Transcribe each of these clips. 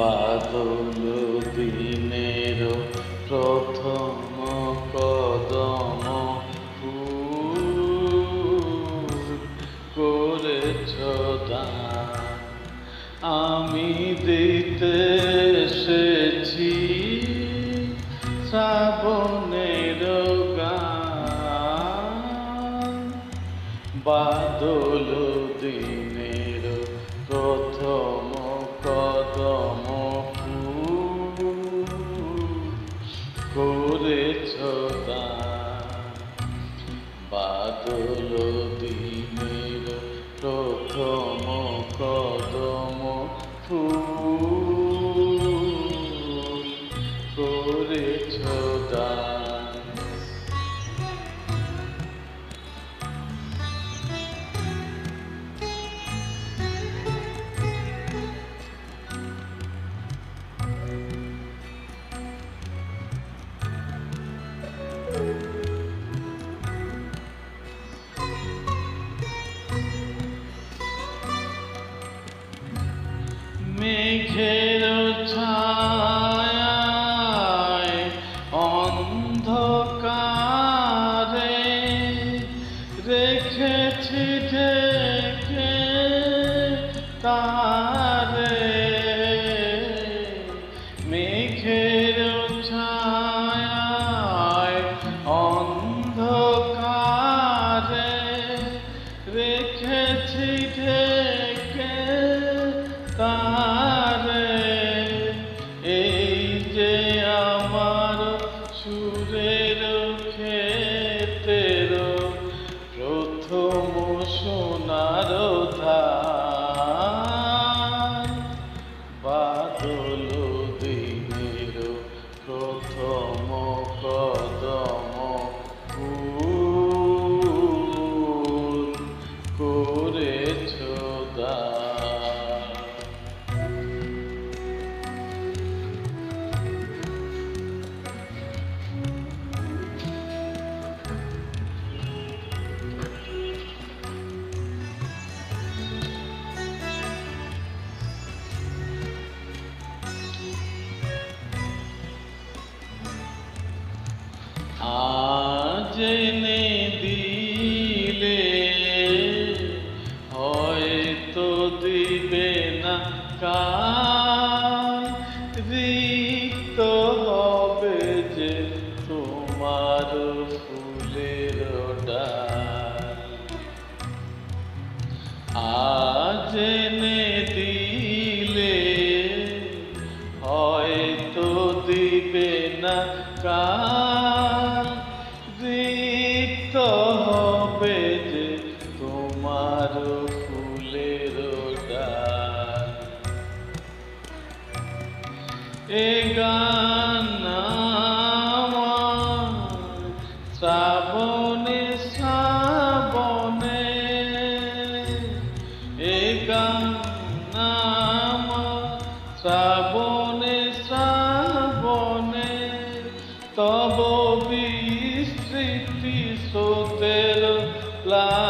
বাদল দিনের প্রথম কদম করেছ আমি দিতে এসেছি শ্রাবণের গান। বাদল প্রথম কদম ফুল মেঘের ছায় অন্ধকারে রেখেছি তারে। অন্ধকারে করেছ আজ দিবে না কাল। রিক্ত হবে যে তোমার ফুলের ডাল। আজ এ গান এ গান শ্রাবণে তব বিস্তৃতি স্রোতের প্লাবনে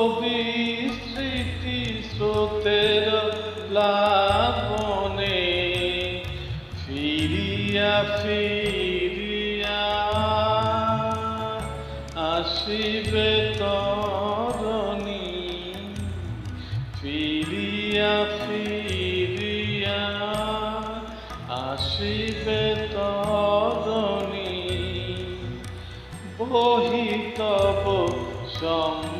তব বিস্তৃতি স্রোতের প্লাবনে ফিরিয়া ফিরিয়া আসিবে ফিরিয়া ফিরিয়া আসিবে তরণী। বহিতব সম্মান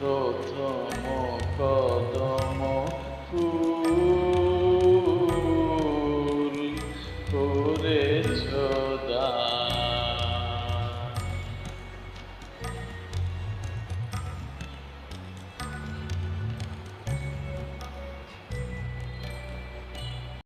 Toto Mokodon